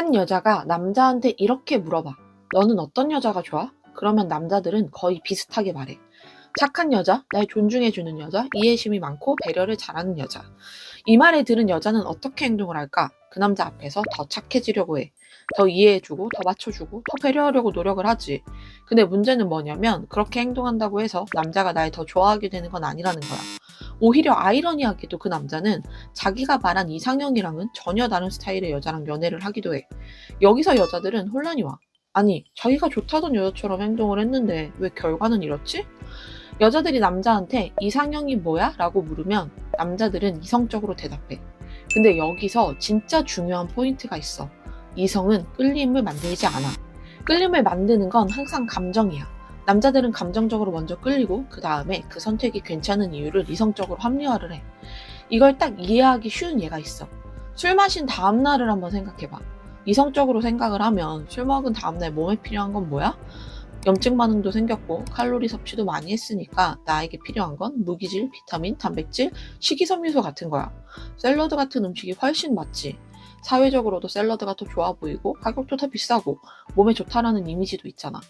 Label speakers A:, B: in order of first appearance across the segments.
A: 한 여자가 남자한테 이렇게 물어봐. 너는 어떤 여자가 좋아? 그러면 남자들은 거의 비슷하게 말해. 착한 여자, 날 존중해주는 여자, 이해심이 많고 배려를 잘하는 여자. 이 말을 들은 여자는 어떻게 행동을 할까? 그 남자 앞에서 더 착해지려고 해. 더 이해해주고, 더 맞춰주고, 더 배려하려고 노력을 하지. 근데 문제는 뭐냐면, 그렇게 행동한다고 해서 남자가 날 더 좋아하게 되는 건 아니라는 거야. 오히려 아이러니하게도 그 남자는 자기가 말한 이상형이랑은 전혀 다른 스타일의 여자랑 연애를 하기도 해. 여기서 여자들은 혼란이 와. 아니, 자기가 좋다던 여자처럼 행동을 했는데 왜 결과는 이렇지? 여자들이 남자한테 이상형이 뭐야? 라고 물으면 남자들은 이성적으로 대답해. 근데 여기서 진짜 중요한 포인트가 있어. 이성은 끌림을 만들지 않아. 끌림을 만드는 건 항상 감정이야. 남자들은 감정적으로 먼저 끌리고 그 다음에 그 선택이 괜찮은 이유를 이성적으로 합리화를 해. 이걸 딱 이해하기 쉬운 예가 있어. 술 마신 다음 날을 한번 생각해봐. 이성적으로 생각을 하면 술 먹은 다음날 몸에 필요한 건 뭐야? 염증 반응도 생겼고 칼로리 섭취도 많이 했으니까 나에게 필요한 건 무기질, 비타민, 단백질, 식이섬유소 같은 거야. 샐러드 같은 음식이 훨씬 맞지. 사회적으로도 샐러드가 더 좋아 보이고 가격도 더 비싸고 몸에 좋다라는 이미지도 있잖아.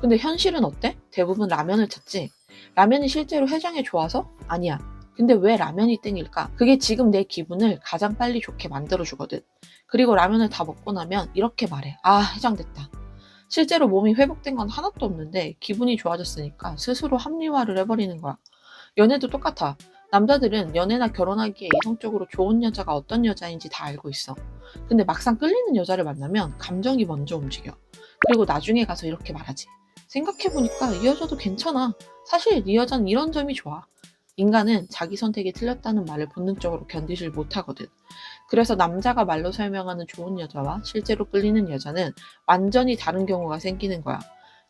A: 근데 현실은 어때? 대부분 라면을 찾지. 라면이 실제로 해장에 좋아서? 아니야. 근데 왜 라면이 땡일까? 그게 지금 내 기분을 가장 빨리 좋게 만들어주거든. 그리고 라면을 다 먹고 나면 이렇게 말해. 아, 해장됐다. 실제로 몸이 회복된 건 하나도 없는데 기분이 좋아졌으니까 스스로 합리화를 해버리는 거야. 연애도 똑같아. 남자들은 연애나 결혼하기에 이성적으로 좋은 여자가 어떤 여자인지 다 알고 있어. 근데 막상 끌리는 여자를 만나면 감정이 먼저 움직여. 그리고 나중에 가서 이렇게 말하지. 생각해보니까 이 여자도 괜찮아. 사실 이 여자는 이런 점이 좋아. 인간은 자기 선택이 틀렸다는 말을 본능적으로 견디질 못하거든. 그래서 남자가 말로 설명하는 좋은 여자와 실제로 끌리는 여자는 완전히 다른 경우가 생기는 거야.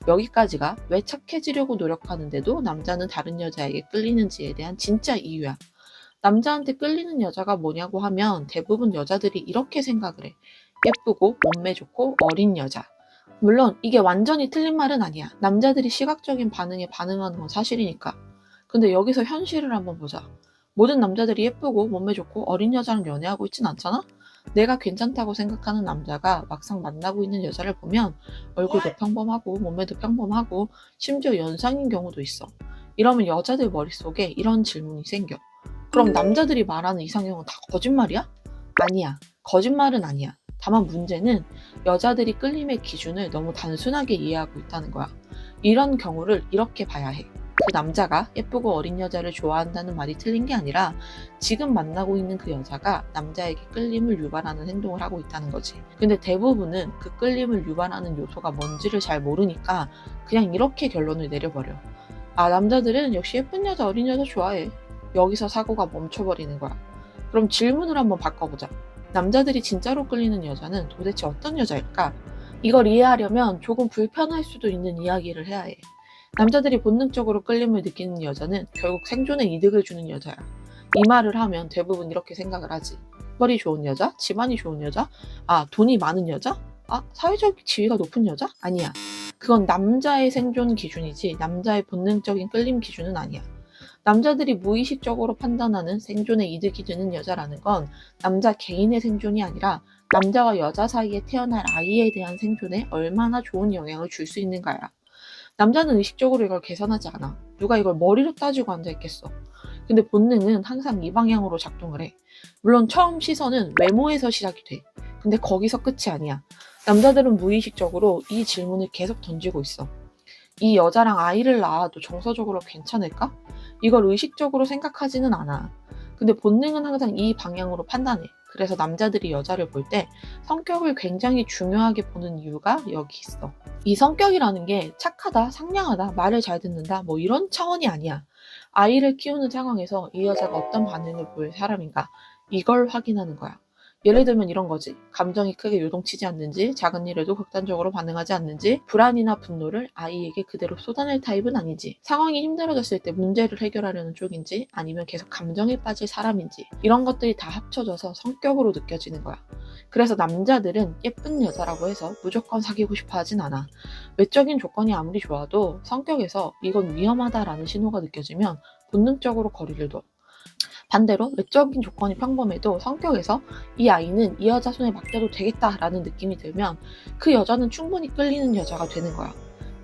A: 여기까지가 왜 착해지려고 노력하는데도 남자는 다른 여자에게 끌리는지에 대한 진짜 이유야. 남자한테 끌리는 여자가 뭐냐고 하면 대부분 여자들이 이렇게 생각을 해. 예쁘고 몸매 좋고 어린 여자. 물론 이게 완전히 틀린 말은 아니야. 남자들이 시각적인 반응에 반응하는 건 사실이니까. 근데 여기서 현실을 한번 보자. 모든 남자들이 예쁘고 몸매 좋고 어린 여자랑 연애하고 있진 않잖아? 내가 괜찮다고 생각하는 남자가 막상 만나고 있는 여자를 보면 얼굴도 평범하고 몸매도 평범하고 심지어 연상인 경우도 있어. 이러면 여자들 머릿속에 이런 질문이 생겨. 그럼 남자들이 말하는 이상형은 다 거짓말이야? 아니야. 거짓말은 아니야. 다만 문제는 여자들이 끌림의 기준을 너무 단순하게 이해하고 있다는 거야. 이런 경우를 이렇게 봐야 해. 그 남자가 예쁘고 어린 여자를 좋아한다는 말이 틀린 게 아니라 지금 만나고 있는 그 여자가 남자에게 끌림을 유발하는 행동을 하고 있다는 거지. 근데 대부분은 그 끌림을 유발하는 요소가 뭔지를 잘 모르니까 그냥 이렇게 결론을 내려버려. 아, 남자들은 역시 예쁜 여자, 어린 여자 좋아해. 여기서 사고가 멈춰버리는 거야. 그럼 질문을 한번 바꿔보자. 남자들이 진짜로 끌리는 여자는 도대체 어떤 여자일까? 이걸 이해하려면 조금 불편할 수도 있는 이야기를 해야 해. 남자들이 본능적으로 끌림을 느끼는 여자는 결국 생존에 이득을 주는 여자야. 이 말을 하면 대부분 이렇게 생각을 하지. 머리 좋은 여자? 집안이 좋은 여자? 아, 돈이 많은 여자? 아, 사회적 지위가 높은 여자? 아니야. 그건 남자의 생존 기준이지 남자의 본능적인 끌림 기준은 아니야. 남자들이 무의식적으로 판단하는 생존에 이득이 되는 여자라는 건 남자 개인의 생존이 아니라 남자와 여자 사이에 태어날 아이에 대한 생존에 얼마나 좋은 영향을 줄 수 있는가야. 남자는 의식적으로 이걸 계산하지 않아. 누가 이걸 머리로 따지고 앉아있겠어. 근데 본능은 항상 이 방향으로 작동을 해. 물론 처음 시선은 외모에서 시작이 돼. 근데 거기서 끝이 아니야. 남자들은 무의식적으로 이 질문을 계속 던지고 있어. 이 여자랑 아이를 낳아도 정서적으로 괜찮을까? 이걸 의식적으로 생각하지는 않아. 근데 본능은 항상 이 방향으로 판단해. 그래서 남자들이 여자를 볼 때 성격을 굉장히 중요하게 보는 이유가 여기 있어. 이 성격이라는 게 착하다, 상냥하다, 말을 잘 듣는다, 뭐 이런 차원이 아니야. 아이를 키우는 상황에서 이 여자가 어떤 반응을 보일 사람인가, 이걸 확인하는 거야. 예를 들면 이런 거지. 감정이 크게 요동치지 않는지, 작은 일에도 극단적으로 반응하지 않는지, 불안이나 분노를 아이에게 그대로 쏟아낼 타입은 아닌지, 상황이 힘들어졌을 때 문제를 해결하려는 쪽인지, 아니면 계속 감정에 빠질 사람인지, 이런 것들이 다 합쳐져서 성격으로 느껴지는 거야. 그래서 남자들은 예쁜 여자라고 해서 무조건 사귀고 싶어 하진 않아. 외적인 조건이 아무리 좋아도 성격에서 이건 위험하다라는 신호가 느껴지면 본능적으로 거리를 둬. 반대로 외적인 조건이 평범해도 성격에서 이 아이는 이 여자 손에 맡겨도 되겠다라는 느낌이 들면 그 여자는 충분히 끌리는 여자가 되는 거야.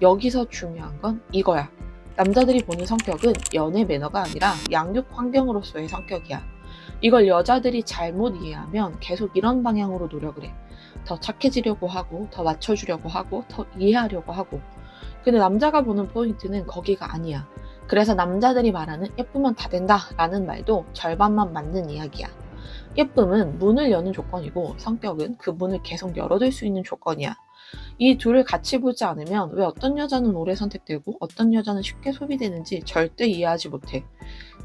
A: 여기서 중요한 건 이거야. 남자들이 보는 성격은 연애 매너가 아니라 양육 환경으로서의 성격이야. 이걸 여자들이 잘못 이해하면 계속 이런 방향으로 노력을 해. 더 착해지려고 하고, 더 맞춰주려고 하고, 더 이해하려고 하고. 근데 남자가 보는 포인트는 거기가 아니야. 그래서 남자들이 말하는 예쁘면 다 된다 라는 말도 절반만 맞는 이야기야. 예쁨은 문을 여는 조건이고 성격은 그 문을 계속 열어둘 수 있는 조건이야. 이 둘을 같이 보지 않으면 왜 어떤 여자는 오래 선택되고 어떤 여자는 쉽게 소비되는지 절대 이해하지 못해.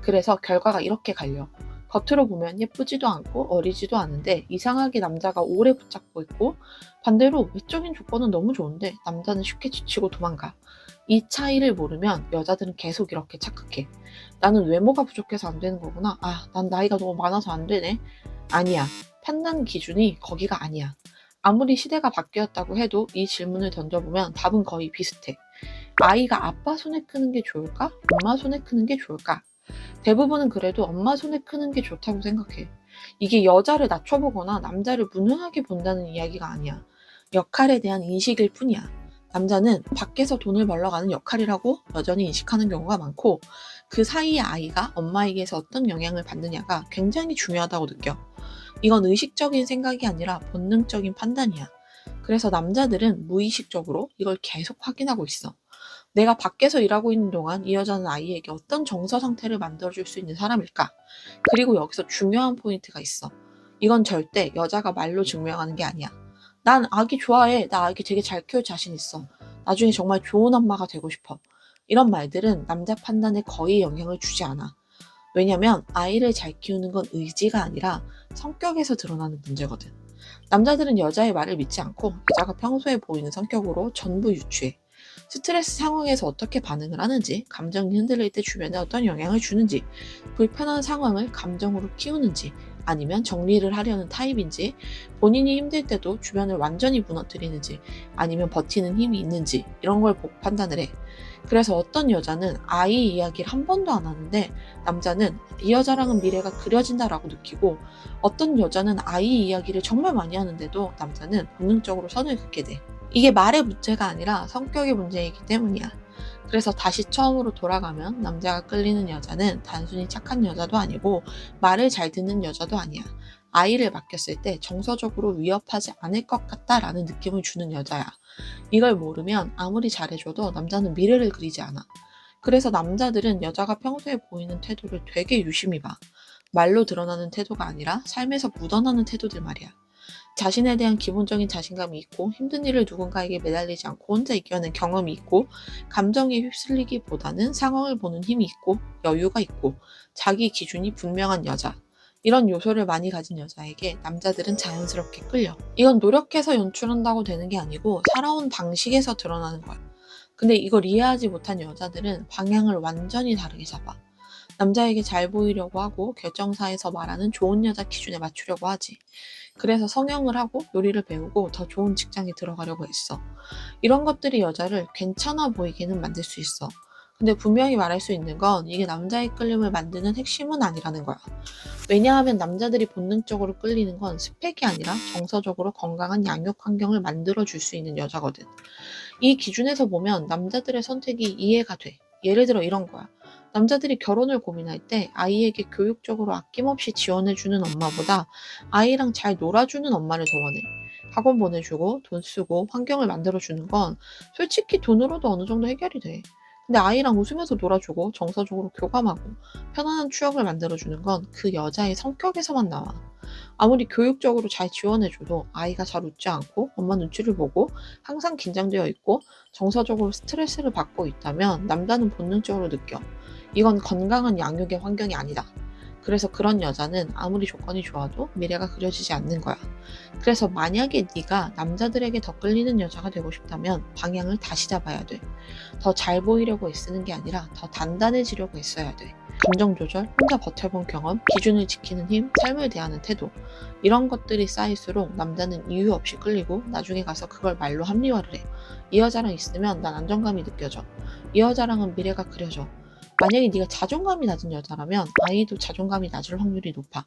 A: 그래서 결과가 이렇게 갈려. 겉으로 보면 예쁘지도 않고 어리지도 않은데 이상하게 남자가 오래 붙잡고 있고 반대로 외적인 조건은 너무 좋은데 남자는 쉽게 지치고 도망가. 이 차이를 모르면 여자들은 계속 이렇게 착각해. 나는 외모가 부족해서 안 되는 거구나. 아, 난 나이가 너무 많아서 안 되네. 아니야. 판단 기준이 거기가 아니야. 아무리 시대가 바뀌었다고 해도 이 질문을 던져보면 답은 거의 비슷해. 아이가 아빠 손에 크는 게 좋을까? 엄마 손에 크는 게 좋을까? 대부분은 그래도 엄마 손에 크는 게 좋다고 생각해. 이게 여자를 낮춰보거나 남자를 무능하게 본다는 이야기가 아니야. 역할에 대한 인식일 뿐이야. 남자는 밖에서 돈을 벌러 가는 역할이라고 여전히 인식하는 경우가 많고 그 사이에 아이가 엄마에게서 어떤 영향을 받느냐가 굉장히 중요하다고 느껴. 이건 의식적인 생각이 아니라 본능적인 판단이야. 그래서 남자들은 무의식적으로 이걸 계속 확인하고 있어. 내가 밖에서 일하고 있는 동안 이 여자는 아이에게 어떤 정서 상태를 만들어줄 수 있는 사람일까? 그리고 여기서 중요한 포인트가 있어. 이건 절대 여자가 말로 증명하는 게 아니야. 난 아기 좋아해. 나 아기 되게 잘 키울 자신 있어. 나중에 정말 좋은 엄마가 되고 싶어. 이런 말들은 남자 판단에 거의 영향을 주지 않아. 왜냐면 아이를 잘 키우는 건 의지가 아니라 성격에서 드러나는 문제거든. 남자들은 여자의 말을 믿지 않고 여자가 평소에 보이는 성격으로 전부 유추해. 스트레스 상황에서 어떻게 반응을 하는지, 감정이 흔들릴 때 주변에 어떤 영향을 주는지, 불편한 상황을 감정으로 키우는지, 아니면 정리를 하려는 타입인지, 본인이 힘들 때도 주변을 완전히 무너뜨리는지, 아니면 버티는 힘이 있는지, 이런 걸 판단을 해. 그래서 어떤 여자는 아이 이야기를 한 번도 안 하는데, 남자는 이 여자랑은 미래가 그려진다라고 느끼고, 어떤 여자는 아이 이야기를 정말 많이 하는데도 남자는 본능적으로 선을 긋게 돼. 이게 말의 문제가 아니라 성격의 문제이기 때문이야. 그래서 다시 처음으로 돌아가면 남자가 끌리는 여자는 단순히 착한 여자도 아니고 말을 잘 듣는 여자도 아니야. 아이를 맡겼을 때 정서적으로 위협하지 않을 것 같다라는 느낌을 주는 여자야. 이걸 모르면 아무리 잘해줘도 남자는 미래를 그리지 않아. 그래서 남자들은 여자가 평소에 보이는 태도를 되게 유심히 봐. 말로 드러나는 태도가 아니라 삶에서 묻어나는 태도들 말이야. 자신에 대한 기본적인 자신감이 있고 힘든 일을 누군가에게 매달리지 않고 혼자 이겨낸 경험이 있고 감정에 휩쓸리기보다는 상황을 보는 힘이 있고 여유가 있고 자기 기준이 분명한 여자. 이런 요소를 많이 가진 여자에게 남자들은 자연스럽게 끌려. 이건 노력해서 연출한다고 되는 게 아니고 살아온 방식에서 드러나는 거야. 근데 이걸 이해하지 못한 여자들은 방향을 완전히 다르게 잡아 남자에게 잘 보이려고 하고 결정사에서 말하는 좋은 여자 기준에 맞추려고 하지. 그래서 성형을 하고 요리를 배우고 더 좋은 직장에 들어가려고 했어. 이런 것들이 여자를 괜찮아 보이게는 만들 수 있어. 근데 분명히 말할 수 있는 건 이게 남자의 끌림을 만드는 핵심은 아니라는 거야. 왜냐하면 남자들이 본능적으로 끌리는 건 스펙이 아니라 정서적으로 건강한 양육 환경을 만들어 줄 수 있는 여자거든. 이 기준에서 보면 남자들의 선택이 이해가 돼. 예를 들어 이런 거야. 남자들이 결혼을 고민할 때 아이에게 교육적으로 아낌없이 지원해주는 엄마보다 아이랑 잘 놀아주는 엄마를 더 원해. 학원 보내주고 돈 쓰고 환경을 만들어주는 건 솔직히 돈으로도 어느 정도 해결이 돼. 근데 아이랑 웃으면서 놀아주고 정서적으로 교감하고 편안한 추억을 만들어주는 건 그 여자의 성격에서만 나와. 아무리 교육적으로 잘 지원해줘도 아이가 잘 웃지 않고 엄마 눈치를 보고 항상 긴장되어 있고 정서적으로 스트레스를 받고 있다면 남자는 본능적으로 느껴. 이건 건강한 양육의 환경이 아니다. 그래서 그런 여자는 아무리 조건이 좋아도 미래가 그려지지 않는 거야. 그래서 만약에 네가 남자들에게 더 끌리는 여자가 되고 싶다면 방향을 다시 잡아야 돼. 더 잘 보이려고 애쓰는 게 아니라 더 단단해지려고 애써야 돼. 감정 조절, 혼자 버텨본 경험, 기준을 지키는 힘, 삶을 대하는 태도. 이런 것들이 쌓일수록 남자는 이유 없이 끌리고 나중에 가서 그걸 말로 합리화를 해. 이 여자랑 있으면 난 안정감이 느껴져. 이 여자랑은 미래가 그려져. 만약에 네가 자존감이 낮은 여자라면 아이도 자존감이 낮을 확률이 높아.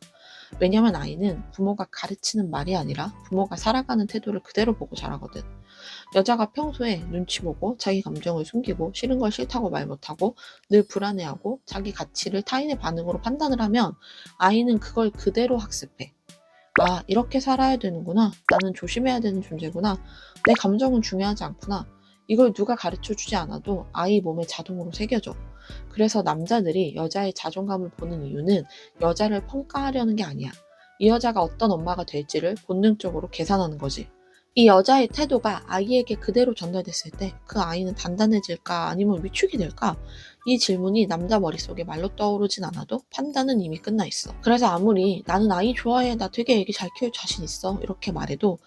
A: 왜냐면 아이는 부모가 가르치는 말이 아니라 부모가 살아가는 태도를 그대로 보고 자라거든. 여자가 평소에 눈치 보고 자기 감정을 숨기고 싫은 걸 싫다고 말 못하고 늘 불안해하고 자기 가치를 타인의 반응으로 판단을 하면 아이는 그걸 그대로 학습해. 아, 이렇게 살아야 되는구나. 나는 조심해야 되는 존재구나. 내 감정은 중요하지 않구나. 이걸 누가 가르쳐 주지 않아도 아이 몸에 자동으로 새겨져. 그래서 남자들이 여자의 자존감을 보는 이유는 여자를 평가하려는 게 아니야. 이 여자가 어떤 엄마가 될지를 본능적으로 계산하는 거지. 이 여자의 태도가 아이에게 그대로 전달됐을 때 그 아이는 단단해질까 아니면 위축이 될까? 이 질문이 남자 머릿속에 말로 떠오르진 않아도 판단은 이미 끝나 있어. 그래서 아무리 나는 아이 좋아해, 나 되게 애기 잘 키울 자신 있어 이렇게 말해도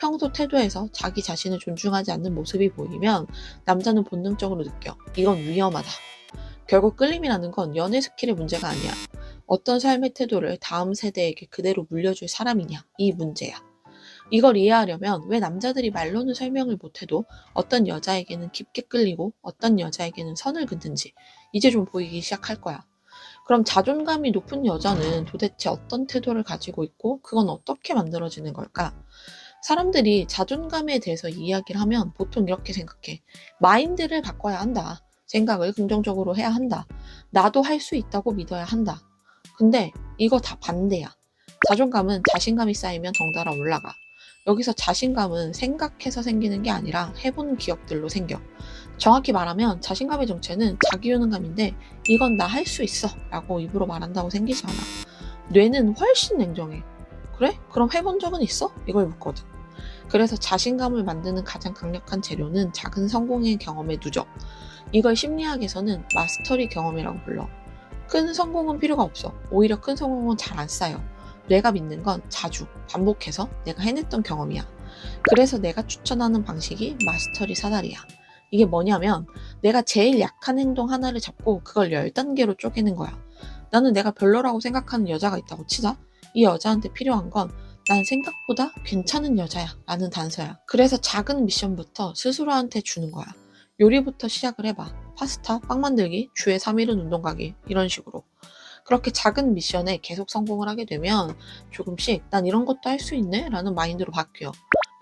A: 평소 태도에서 자기 자신을 존중하지 않는 모습이 보이면 남자는 본능적으로 느껴. 이건 위험하다. 결국 끌림이라는 건 연애 스킬의 문제가 아니야. 어떤 삶의 태도를 다음 세대에게 그대로 물려줄 사람이냐, 이 문제야. 이걸 이해하려면 왜 남자들이 말로는 설명을 못해도 어떤 여자에게는 깊게 끌리고 어떤 여자에게는 선을 긋는지 이제 좀 보이기 시작할 거야. 그럼 자존감이 높은 여자는 도대체 어떤 태도를 가지고 있고 그건 어떻게 만들어지는 걸까? 사람들이 자존감에 대해서 이야기를 하면 보통 이렇게 생각해. 마인드를 바꿔야 한다. 생각을 긍정적으로 해야 한다. 나도 할 수 있다고 믿어야 한다. 근데 이거 다 반대야. 자존감은 자신감이 쌓이면 덩달아 올라가. 여기서 자신감은 생각해서 생기는 게 아니라 해본 기억들로 생겨. 정확히 말하면 자신감의 정체는 자기효능감인데 이건 나 할 수 있어 라고 입으로 말한다고 생기지 않아. 뇌는 훨씬 냉정해. 그래? 그럼 해본 적은 있어? 이걸 묻거든. 그래서 자신감을 만드는 가장 강력한 재료는 작은 성공의 경험의 누적. 이걸 심리학에서는 마스터리 경험이라고 불러. 큰 성공은 필요가 없어. 오히려 큰 성공은 잘 안 쌓여. 뇌가 믿는 건 자주 반복해서 내가 해냈던 경험이야. 그래서 내가 추천하는 방식이 마스터리 사다리야. 이게 뭐냐면 내가 제일 약한 행동 하나를 잡고 그걸 10단계로 쪼개는 거야. 나는 내가 별로라고 생각하는 여자가 있다고 치자. 이 여자한테 필요한 건 난 생각보다 괜찮은 여자야 라는 단서야. 그래서 작은 미션부터 스스로한테 주는 거야. 요리부터 시작을 해봐. 파스타, 빵 만들기, 주에 3일은 운동 가기 이런 식으로. 그렇게 작은 미션에 계속 성공을 하게 되면 조금씩 난 이런 것도 할 수 있네? 라는 마인드로 바뀌어.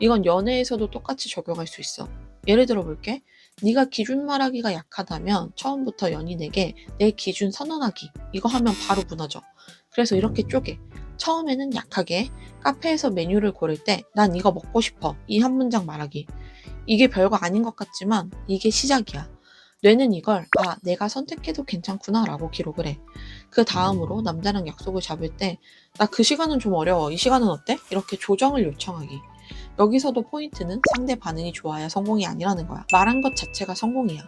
A: 이건 연애에서도 똑같이 적용할 수 있어. 예를 들어 볼게. 네가 기준 말하기가 약하다면 처음부터 연인에게 내 기준 선언하기 이거 하면 바로 무너져. 그래서 이렇게 쪼개. 처음에는 약하게 카페에서 메뉴를 고를 때 난 이거 먹고 싶어 이 한 문장 말하기. 이게 별거 아닌 것 같지만 이게 시작이야. 뇌는 이걸 아 내가 선택해도 괜찮구나 라고 기록을 해. 그 다음으로 남자랑 약속을 잡을 때 나 그 시간은 좀 어려워 이 시간은 어때? 이렇게 조정을 요청하기. 여기서도 포인트는 상대 반응이 좋아야 성공이 아니라는 거야. 말한 것 자체가 성공이야.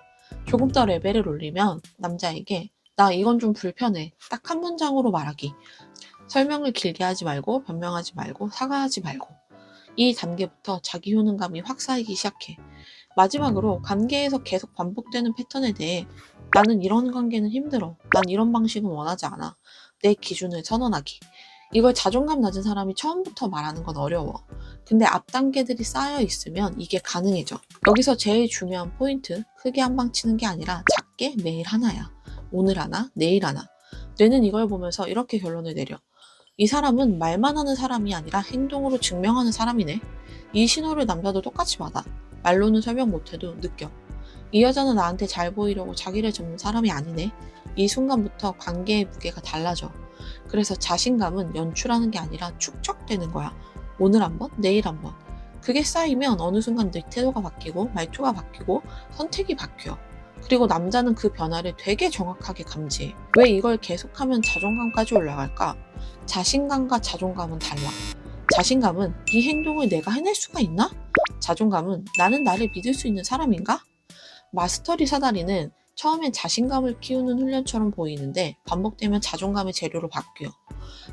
A: 조금 더 레벨을 올리면 남자에게 나 이건 좀 불편해. 딱 한 문장으로 말하기. 설명을 길게 하지 말고 변명하지 말고 사과하지 말고. 이 단계부터 자기 효능감이 확 쌓이기 시작해. 마지막으로 관계에서 계속 반복되는 패턴에 대해 나는 이런 관계는 힘들어. 난 이런 방식은 원하지 않아. 내 기준을 선언하기. 이걸 자존감 낮은 사람이 처음부터 말하는 건 어려워. 근데 앞 단계들이 쌓여 있으면 이게 가능해져. 여기서 제일 중요한 포인트, 크게 한 방 치는 게 아니라 작게 매일 하나야. 오늘 하나, 내일 하나. 뇌는 이걸 보면서 이렇게 결론을 내려. 이 사람은 말만 하는 사람이 아니라 행동으로 증명하는 사람이네. 이 신호를 남자도 똑같이 받아. 말로는 설명 못해도 느껴. 이 여자는 나한테 잘 보이려고 자기를 접는 사람이 아니네. 이 순간부터 관계의 무게가 달라져. 그래서 자신감은 연출하는 게 아니라 축적되는 거야. 오늘 한 번, 내일 한 번. 그게 쌓이면 어느 순간 내 태도가 바뀌고 말투가 바뀌고 선택이 바뀌어. 그리고 남자는 그 변화를 되게 정확하게 감지해. 왜 이걸 계속하면 자존감까지 올라갈까? 자신감과 자존감은 달라. 자신감은 이 행동을 내가 해낼 수가 있나? 자존감은 나는 나를 믿을 수 있는 사람인가? 마스터리 사다리는 처음엔 자신감을 키우는 훈련처럼 보이는데 반복되면 자존감의 재료로 바뀌어.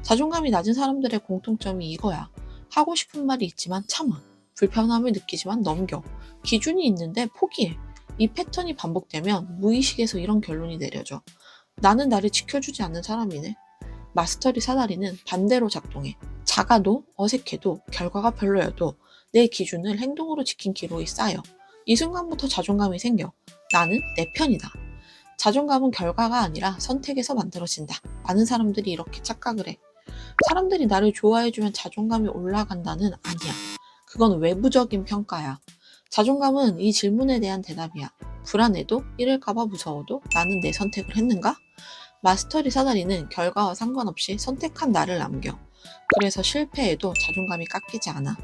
A: 자존감이 낮은 사람들의 공통점이 이거야. 하고 싶은 말이 있지만 참아. 불편함을 느끼지만 넘겨. 기준이 있는데 포기해. 이 패턴이 반복되면 무의식에서 이런 결론이 내려져. 나는 나를 지켜주지 않는 사람이네. 마스터리 사다리는 반대로 작동해. 작아도 어색해도 결과가 별로여도 내 기준을 행동으로 지킨 기록이 쌓여. 이 순간부터 자존감이 생겨. 나는 내 편이다. 자존감은 결과가 아니라 선택에서 만들어진다. 많은 사람들이 이렇게 착각을 해. 사람들이 나를 좋아해주면 자존감이 올라간다는 아니야. 그건 외부적인 평가야. 자존감은 이 질문에 대한 대답이야. 불안해도 이럴까봐 무서워도 나는 내 선택을 했는가? 마스터리 사다리는 결과와 상관없이 선택한 나를 남겨. 그래서 실패해도 자존감이 깎이지 않아.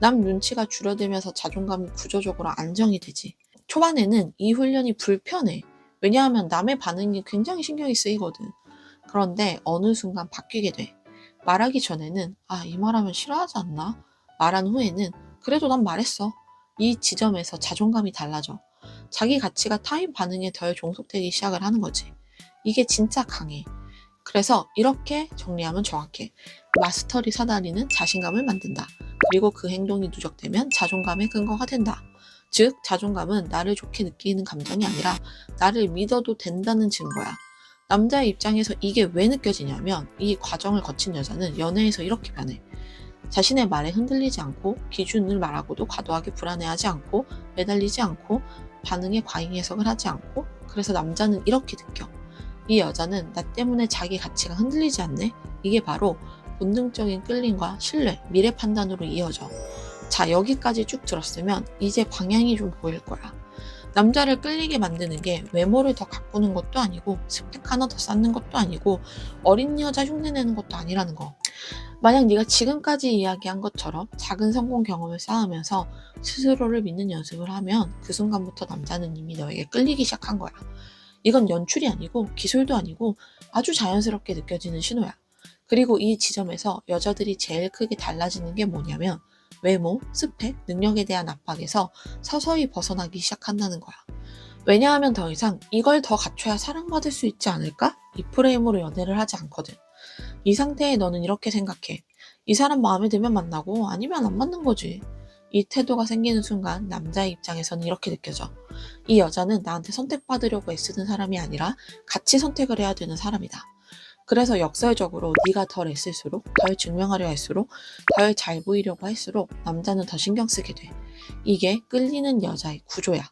A: 남 눈치가 줄어들면서 자존감이 구조적으로 안정이 되지. 초반에는 이 훈련이 불편해. 왜냐하면 남의 반응이 굉장히 신경이 쓰이거든. 그런데 어느 순간 바뀌게 돼. 말하기 전에는 아, 이 말하면 싫어하지 않나? 말한 후에는 그래도 난 말했어. 이 지점에서 자존감이 달라져. 자기 가치가 타인 반응에 덜 종속되기 시작을 하는 거지. 이게 진짜 강해. 그래서 이렇게 정리하면 정확해. 마스터리 사다리는 자신감을 만든다. 그리고 그 행동이 누적되면 자존감의 근거가 된다. 즉, 자존감은 나를 좋게 느끼는 감정이 아니라 나를 믿어도 된다는 증거야. 남자의 입장에서 이게 왜 느껴지냐면 이 과정을 거친 여자는 연애에서 이렇게 변해. 자신의 말에 흔들리지 않고 기준을 말하고도 과도하게 불안해하지 않고 매달리지 않고 반응에 과잉 해석을 하지 않고 그래서 남자는 이렇게 느껴. 이 여자는 나 때문에 자기 가치가 흔들리지 않네? 이게 바로 본능적인 끌림과 신뢰, 미래 판단으로 이어져. 자, 여기까지 쭉 들었으면 이제 방향이 좀 보일 거야. 남자를 끌리게 만드는 게 외모를 더 가꾸는 것도 아니고 스펙 하나 더 쌓는 것도 아니고 어린 여자 흉내내는 것도 아니라는 거. 만약 네가 지금까지 이야기한 것처럼 작은 성공 경험을 쌓으면서 스스로를 믿는 연습을 하면 그 순간부터 남자는 이미 너에게 끌리기 시작한 거야. 이건 연출이 아니고 기술도 아니고 아주 자연스럽게 느껴지는 신호야. 그리고 이 지점에서 여자들이 제일 크게 달라지는 게 뭐냐면 외모, 스펙, 능력에 대한 압박에서 서서히 벗어나기 시작한다는 거야. 왜냐하면 더 이상 이걸 더 갖춰야 사랑받을 수 있지 않을까? 이 프레임으로 연애를 하지 않거든. 이 상태에 너는 이렇게 생각해. 이 사람 마음에 들면 만나고 아니면 안 맞는 거지. 이 태도가 생기는 순간 남자의 입장에서는 이렇게 느껴져. 이 여자는 나한테 선택받으려고 애쓰는 사람이 아니라 같이 선택을 해야 되는 사람이다. 그래서 역설적으로 네가 덜 애쓸수록 덜 증명하려 할수록 덜 잘 보이려고 할수록 남자는 더 신경 쓰게 돼. 이게 끌리는 여자의 구조야.